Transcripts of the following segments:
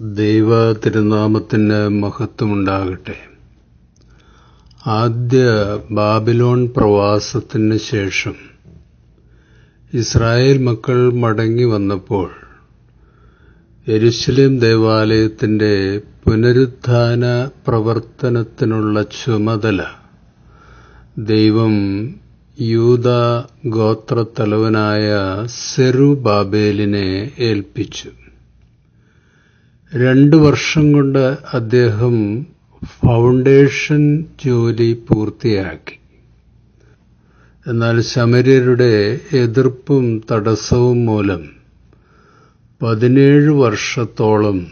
ദൈവ തിരുനാമത്തിന് മഹത്വമുണ്ടാകട്ടെ. ആദ്യ ബാബിലോൺ പ്രവാസത്തിന് ശേഷം ഇസ്രായേൽ മക്കൾ മടങ്ങി വന്നപ്പോൾ യെരുശലേം ദേവാലയത്തിന്റെ പുനരുദ്ധാന പ്രവർത്തനത്തിനുള്ള ചുമതല ദൈവം യൂത ഗോത്രത്തലവനായ സെറു ബാബേലിനെ ഏൽപ്പിച്ചു. രണ്ടു വർഷം കൊണ്ട് അദ്ദേഹം ഫൗണ്ടേഷൻ ജോലി പൂർത്തിയാക്കി. എന്നാൽ ശമര്യരുടെ എതിർപ്പും തടസ്സവും മൂലം പതിനേഴ് വർഷത്തോളം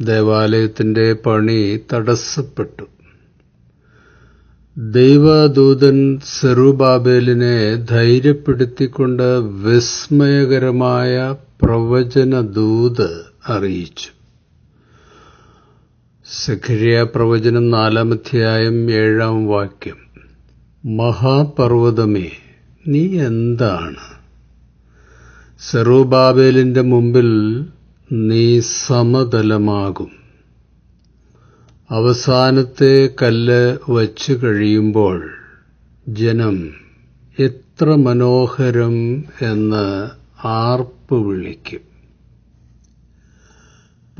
ദേവാലയത്തിന്റെ പണി തടസ്സപ്പെട്ടു. ദൈവദൂതൻ സെറുബാബേലിനെ ധൈര്യപ്പെടുത്തിക്കൊണ്ട് വിസ്മയകരമായ പ്രവചനദൂത് അറിയിച്ചു. സഖരിയ പ്രവചനം നാലാമധ്യായം ഏഴാം വാക്യം. മഹാപർവതമേ നീ എന്താണ്? സെറൂബാബേലിന്റെ മുമ്പിൽ നീ സമതലമാകും. അവസാനത്തെ കല്ല് വച്ചു കഴിയുമ്പോൾ ജനം എത്ര മനോഹരം എന്ന് ആർപ്പ് വിളിക്കും.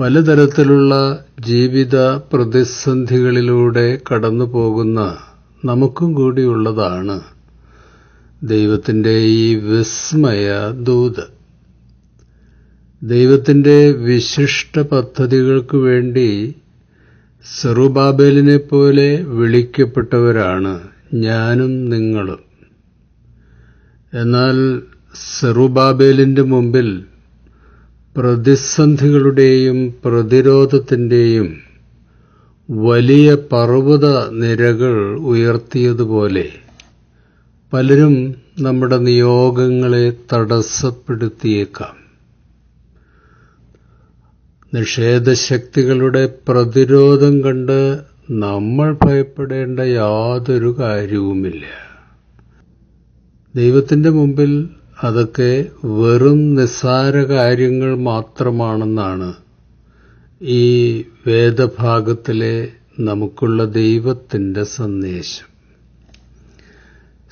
പലതരത്തിലുള്ള ജീവിത പ്രതിസന്ധികളിലൂടെ കടന്നു പോകുന്ന നമുക്കും കൂടിയുള്ളതാണ് ദൈവത്തിന്റെ ഈ വിസ്മയ ദൂത്. ദൈവത്തിന്റെ വിശിഷ്ട പദ്ധതികൾക്ക് വേണ്ടി സെറുബാബേലിനെ പോലെ വിളിക്കപ്പെട്ടവരാണ് ഞാനും നിങ്ങളും. എന്നാൽ സെറുബാബേലിന്റെ മുമ്പിൽ പ്രതിസന്ധികളുടെയും പ്രതിരോധത്തിന്റെയും വലിയ പർവത നിരകൾ ഉയർത്തിയതുപോലെ പലരും നമ്മുടെ നിയോഗങ്ങളെ തടസ്സപ്പെടുത്തിയേക്കാം. നിഷേധശക്തികളുടെ പ്രതിരോധം കണ്ട് നമ്മൾ ഭയപ്പെടേണ്ട യാതൊരു കാര്യവുമില്ല. ദൈവത്തിന്റെ മുമ്പിൽ അതൊക്കെ വെറും നിസ്സാര കാര്യങ്ങൾ മാത്രമാണെന്നാണ് ഈ വേദഭാഗത്തിലെ നമുക്കുള്ള ദൈവത്തിന്റെ സന്ദേശം.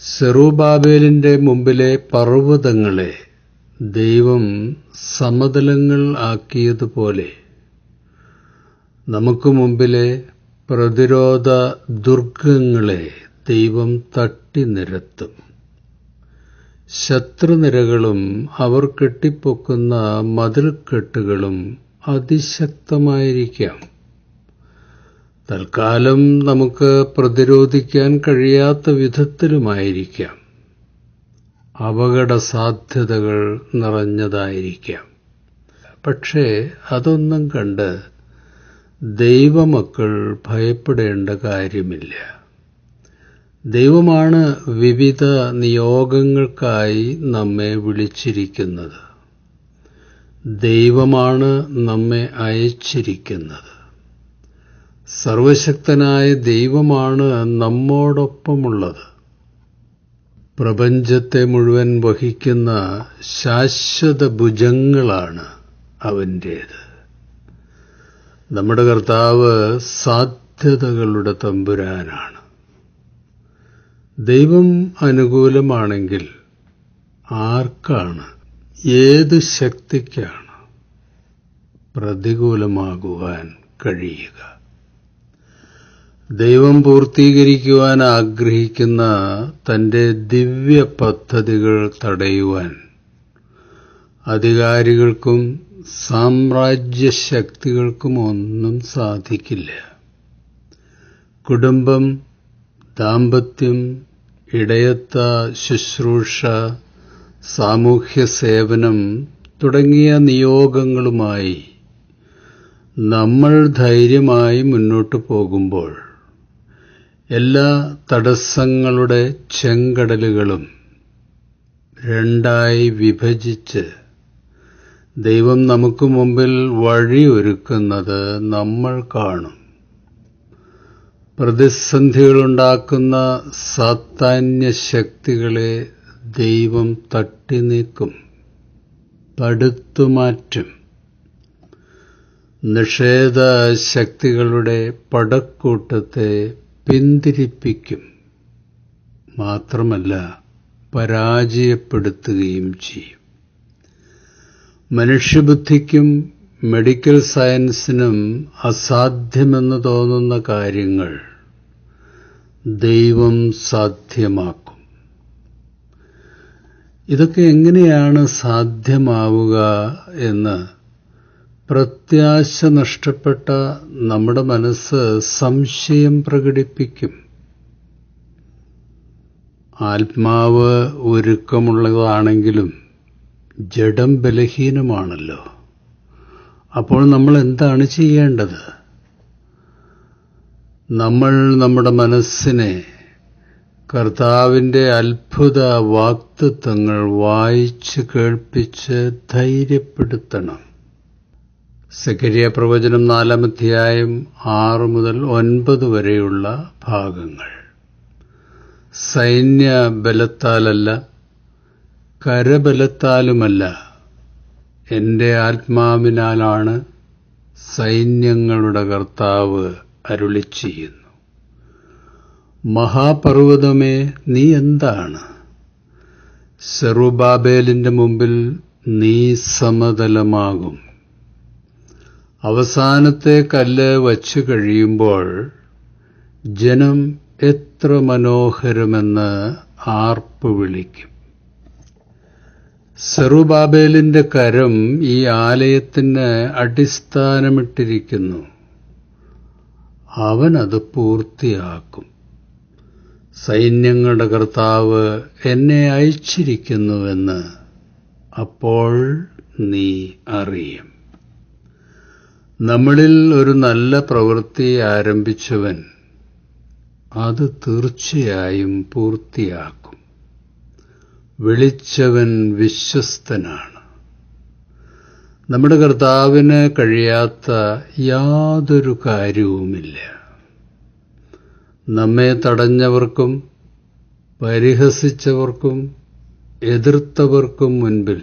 സെറുബാബേലിന്റെ മുമ്പിലെ പർവതങ്ങളെ ദൈവം സമതലങ്ങൾ ആക്കിയതുപോലെ നമുക്ക് മുമ്പിലെ പ്രതിരോധ ദുർഗങ്ങളെ ദൈവം തട്ടി നിരത്തും. ശത്രുനിരകളും അവർ കെട്ടിപ്പൊക്കുന്ന മതിൽക്കെട്ടുകളും അതിശക്തമായിരിക്കാം. തൽക്കാലം നമുക്ക് പ്രതിരോധിക്കാൻ കഴിയാത്ത വിധത്തിലുമായിരിക്കാം. അപകട സാധ്യതകൾ നിറഞ്ഞതായിരിക്കാം. പക്ഷേ അതൊന്നും കണ്ട് ദൈവമക്കൾ ഭയപ്പെടേണ്ട കാര്യമില്ല. ദൈവമാണ് വിവിധ നിയോഗങ്ങൾക്കായി നമ്മെ വിളിച്ചിരിക്കുന്നത്. ദൈവമാണ് നമ്മെ അയച്ചിരിക്കുന്നത്. സർവശക്തനായ ദൈവമാണ് നമ്മോടൊപ്പമുള്ളത്. പ്രപഞ്ചത്തെ മുഴുവൻ വഹിക്കുന്ന ശാശ്വത ഭുജങ്ങളാണ് അവന്റേത് നമ്മുടെ കർത്താവ് സാധ്യതകളുടെ തമ്പുരാനാണ്. ദൈവം അനുകൂലമാണെങ്കിൽ ആർക്കാണ്? ഏത് ശക്തിക്കാണ് പ്രതികൂലമാകുവാൻ കഴിയുക? ദൈവം പൂർത്തീകരിക്കുവാൻ ആഗ്രഹിക്കുന്ന തന്റെ ദിവ്യ പദ്ധതികൾ തടയുവാൻ അധികാരികൾക്കും സാമ്രാജ്യ ശക്തികൾക്കും ഒന്നും സാധിക്കില്ല. കുടുംബം ദാമ്പത്യം ഇടയത്ത ശുശ്രൂഷ സാമൂഹ്യ സേവനം തുടങ്ങിയ നിയോഗങ്ങളുമായി നമ്മൾ ധൈര്യമായി മുന്നോട്ടു പോകുമ്പോൾ എല്ലാ തടസ്സങ്ങളുടെ ചെങ്കടലുകളും രണ്ടായി വിഭജിച്ച് ദൈവം നമുക്ക് മുമ്പിൽ വഴിയൊരുക്കുന്നത് നമ്മൾ കാണും. പ്രതിസന്ധികളുണ്ടാക്കുന്ന സാത്താന്യ ശക്തികളെ ദൈവം തട്ടി നീക്കും പടുത്തുമാറ്റും. നിഷേധ ശക്തികളുടെ പടക്കൂട്ടത്തെ പിന്തിരിപ്പിക്കും. മാത്രമല്ല പരാജയപ്പെടുത്തുകയും ചെയ്യും. മനുഷ്യബുദ്ധിക്കും മെഡിക്കൽ സയൻസിനും അസാധ്യമെന്ന് തോന്നുന്ന കാര്യങ്ങൾ ദൈവം സാധ്യമാക്കും. ഇതൊക്കെ എങ്ങനെയാണ് സാധ്യമാവുക എന്ന് പ്രത്യാശ നഷ്ടപ്പെട്ട നമ്മുടെ മനസ്സ് സംശയം പ്രകടിപ്പിക്കും. ആത്മാവ് ഒരുക്കമുള്ളതാണെങ്കിലും ജഡം ബലഹീനമാണല്ലോ. അപ്പോൾ നമ്മൾ എന്താണ് ചെയ്യേണ്ടത്? നമ്മൾ നമ്മുടെ മനസ്സിനെ കർത്താവിന്റെ അത്ഭുത വാക്തത്വങ്ങൾ വായിച്ച് കേൾപ്പിച്ച് ധൈര്യപ്പെടുത്തണം. സക്കരിയ പ്രവചനം നാലാം അധ്യായം ആറ് മുതൽ ഒൻപത് വരെയുള്ള ഭാഗങ്ങൾ. സൈന്യ ബലത്താലല്ല കരബലത്താലുമല്ല എന്റെ ആത്മാവിനാലാണ് സൈന്യങ്ങളുടെ കർത്താവ് അരുളി ചെയ്യുന്നു. മഹാപർവതമേ നീ എന്താണ്? സെറുബാബേലിന്റെ മുമ്പിൽ നീ സമതലമാകും. അവസാനത്തെ കല്ല് വച്ചു കഴിയുമ്പോൾ ജനം എത്ര മനോഹരമെന്ന് ആർപ്പ് വിളിക്കും. സെറുബാബേലിന്റെ കരം ഈ ആലയത്തിന് അടിസ്ഥാനമിട്ടിരിക്കുന്നു. അവൻ അത് പൂർത്തിയാക്കും. സൈന്യങ്ങളുടെ കർത്താവ് എന്നെ അയച്ചിരിക്കുന്നുവെന്ന് അപ്പോൾ നീ അറിയും. നമ്മളിൽ ഒരു നല്ല പ്രവൃത്തി ആരംഭിച്ചവൻ അത് തീർച്ചയായും പൂർത്തിയാക്കും. വിളിച്ചവൻ വിശ്വസ്തനാണ്. നമ്മുടെ കർത്താവിന് കഴിയാത്ത യാതൊരു കാര്യവുമില്ല. നമ്മെ തടഞ്ഞവർക്കും പരിഹസിച്ചവർക്കും എതിർത്തവർക്കും മുൻപിൽ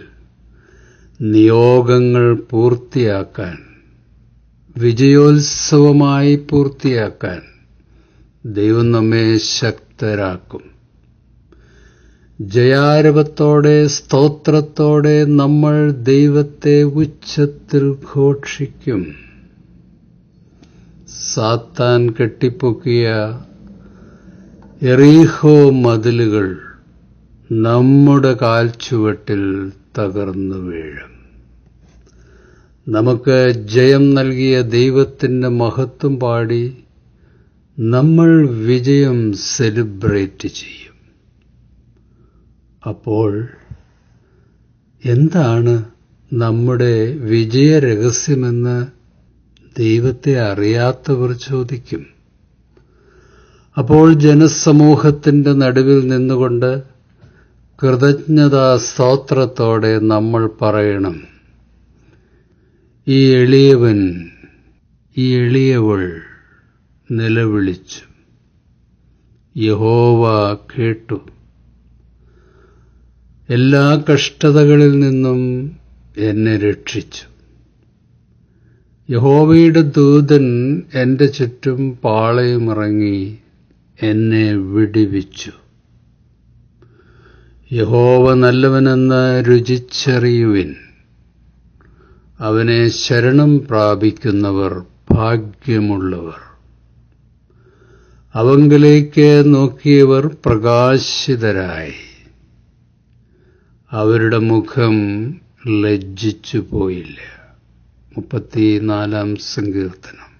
നിയോഗങ്ങൾ പൂർത്തിയാക്കാൻ വിജയോത്സവമായി പൂർത്തിയാക്കാൻ ദൈവം നമ്മെ ശക്തരാക്കും. ജയാരവത്തോടെ സ്തോത്രത്തോടെ നമ്മൾ ദൈവത്തെ ഉച്ചത്തിൽ ഘോഷിക്കും. സാത്താൻ കെട്ടിപ്പൊക്കിയ എറീഹോ മതിലുകൾ നമ്മുടെ കാൽച്ചുവട്ടിൽ തകർന്നു വീഴും. നമുക്ക് ജയം നൽകിയ ദൈവത്തിന്റെ മഹത്വം പാടി നമ്മൾ വിജയം സെലിബ്രേറ്റ് ചെയ്യും. അപ്പോൾ എന്താണ് നമ്മുടെ വിജയരഹസ്യമെന്ന് ദൈവത്തെ അറിയാത്തവർ ചോദിക്കും. അപ്പോൾ ജനസമൂഹത്തിന്റെ നടുവിൽ നിന്നുകൊണ്ട് കൃതജ്ഞതാ സ്തോത്രത്തോടെ നമ്മൾ പറയണം. ഈ എളിയവൻ ഈ എളിയവൾ നിലവിളിച്ചു. യഹോവ കേട്ടു. എല്ലാ കഷ്ടതകളിൽ നിന്നും എന്നെ രക്ഷിച്ചു. യഹോവയുടെ ദൂതൻ എന്റെ ചുറ്റും പാളയമിറങ്ങി എന്നെ വിടിവിച്ചു. യഹോവ നല്ലവനെന്ന് രുചിച്ചറിയുവിൻ. അവനെ ശരണം പ്രാപിക്കുന്നവർ ഭാഗ്യമുള്ളവർ. അവങ്കിലേക്ക് നോക്കിയവർ പ്രകാശിതരായി. അവരുടെ മുഖം ലജ്ജിച്ചു പോയില്ല. മുപ്പത്തിനാലാം സങ്കീർത്തനം.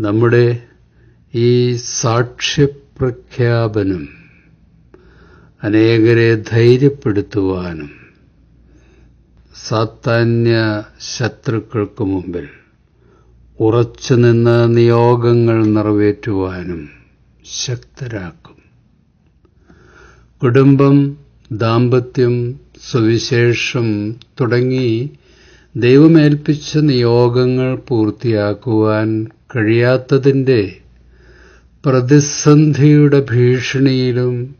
നമ്മുടെ ഈ സാക്ഷ്യപ്രഖ്യാപനം അനേകരെ ധൈര്യപ്പെടുത്തുവാനും സാത്താന്യ ശത്രുക്കൾക്ക് മുമ്പിൽ ഉറച്ചുനിന്ന് നിയോഗങ്ങൾ നിറവേറ്റുവാനും ശക്തരാക്കും. കുടുംബം ദാമ്പത്യം സുവിശേഷം തുടങ്ങി ദൈവമേൽപ്പിച്ച നിയോഗങ്ങൾ പൂർത്തിയാക്കുവാൻ കഴിയാത്തതിന്റെ പ്രതിസന്ധിയുടെ ഭീഷണിയിലും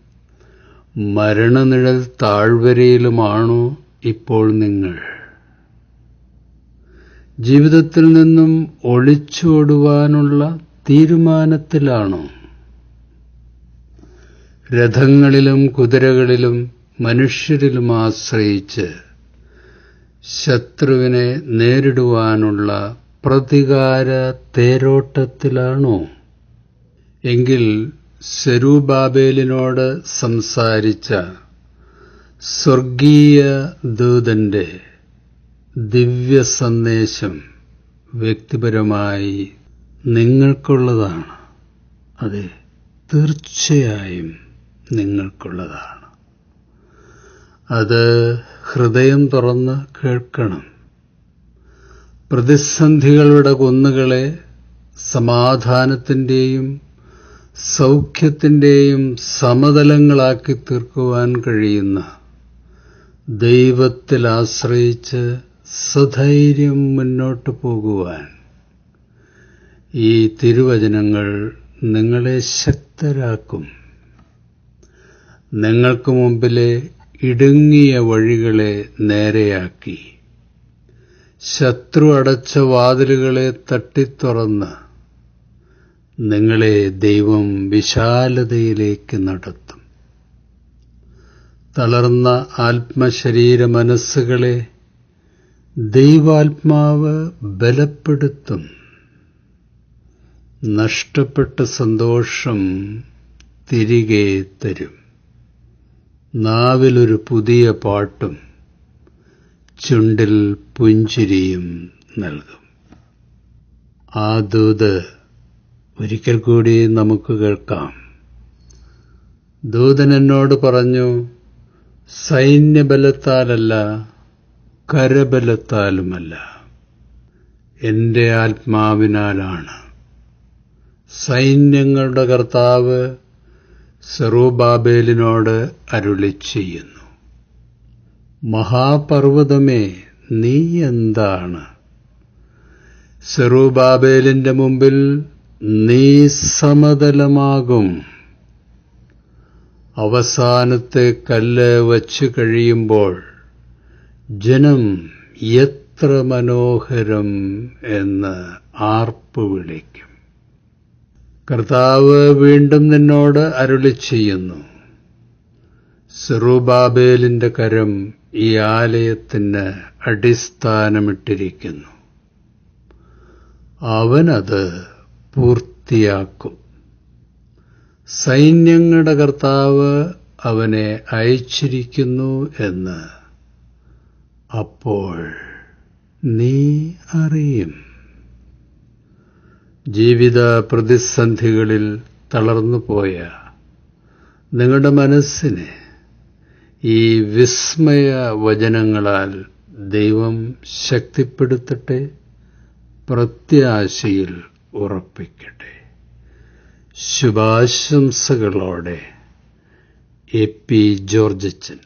മരണനിഴൽ താഴ്വരയിലുമാണോ ഇപ്പോൾ നിങ്ങൾ? ജീവിതത്തിൽ നിന്നും ഒളിച്ചോടുവാനുള്ള തീരുമാനത്തിലാണോ? രഥങ്ങളിലും കുതിരകളിലും മനുഷ്യരിലും ആശ്രയിച്ച് ശത്രുവിനെ നേരിടുവാനുള്ള പ്രതികാര തേരോട്ടത്തിലാണോ? എങ്കിൽ സെരൂബാബേലിനോട് സംസാരിച്ച സ്വർഗീയ ദൂതന്റെ ദിവ്യ സന്ദേശം വ്യക്തിപരമായി നിങ്ങൾക്കുള്ളതാണ്. അതെ തീർച്ചയായും നിങ്ങൾക്കുള്ളതാണ്. അത് ഹൃദയം തുറന്ന് കേൾക്കണം. പ്രതിസന്ധികളുടെ കുന്നുകളെ സമാധാനത്തിന്റെയും സൗഖ്യത്തിന്റെയും സമതലങ്ങളാക്കി തീർക്കുവാൻ കഴിയുന്ന ദൈവത്തിൽ ആശ്രയിച്ച് സധൈര്യം മുന്നോട്ട് പോകുവാൻ ഈ തിരുവചനങ്ങൾ നിങ്ങളെ ശക്തരാക്കും. നിങ്ങൾക്ക് മുമ്പിലെ ഇടുങ്ങിയ വഴികളെ നേരെയാക്കി. ശത്രു അടച്ച വാതിലുകളെ തട്ടിത്തുറന്ന് നിങ്ങളെ ദൈവം വിശാലതയിലേക്ക് നടത്തും. തളർന്ന ആത്മശരീര മനസ്സുകളെ ദൈവാത്മാവ് ബലപ്പെടുത്തും. നഷ്ടപ്പെട്ട സന്തോഷം തിരികെ തരും. നാവിലൊരു പുതിയ പാട്ടും ചുണ്ടിൽ പുഞ്ചിരിയും നൽകും. ആ ദൂത് ഒരിക്കൽ കൂടി നമുക്ക് കേൾക്കാം. ദൂതൻ എന്നോട് പറഞ്ഞു സൈന്യബലത്താലല്ല കരബലത്താലുമല്ല. എന്റെ ആത്മാവിനാലാണ് സൈന്യങ്ങളുടെ കർത്താവ് സെറൂബാബേലിനോട് അരുളി ചെയ്യുന്നു. മഹാപർവതമേ നീ എന്താണ്? സെറൂബാബേലിന്റെ മുമ്പിൽ നീ സമതലമാകും. അവസാനത്തെ കല്ല് വച്ചു കഴിയുമ്പോൾ ജനം എത്ര മനോഹരം എന്ന് ആർപ്പ് വിളിക്കും. കർത്താവ് വീണ്ടും നിന്നോട് അരുളി ചെയ്യുന്നു. സെറൂബാബേലിന്റെ കരം ഈ ആലയത്തിന് അടിസ്ഥാനമിട്ടിരിക്കുന്നു. അവനത് പൂർത്തിയാക്കും. സൈന്യങ്ങളുടെ കർത്താവ് അവനെ അയച്ചിരിക്കുന്നു എന്ന് അപ്പോൾ നീ അറിയും. ജീവിത പ്രതിസന്ധികളിൽ തളർന്നുപോയ നിങ്ങളുടെ മനസ്സിനെ ഈ വിസ്മയ വചനങ്ങളാൽ ദൈവം ശക്തിപ്പെടുത്തട്ടെ പ്രത്യാശയിൽ ഉറപ്പിക്കട്ടെ. ശുഭാശംസകളോടെ എ പി ജോർജച്ചൻ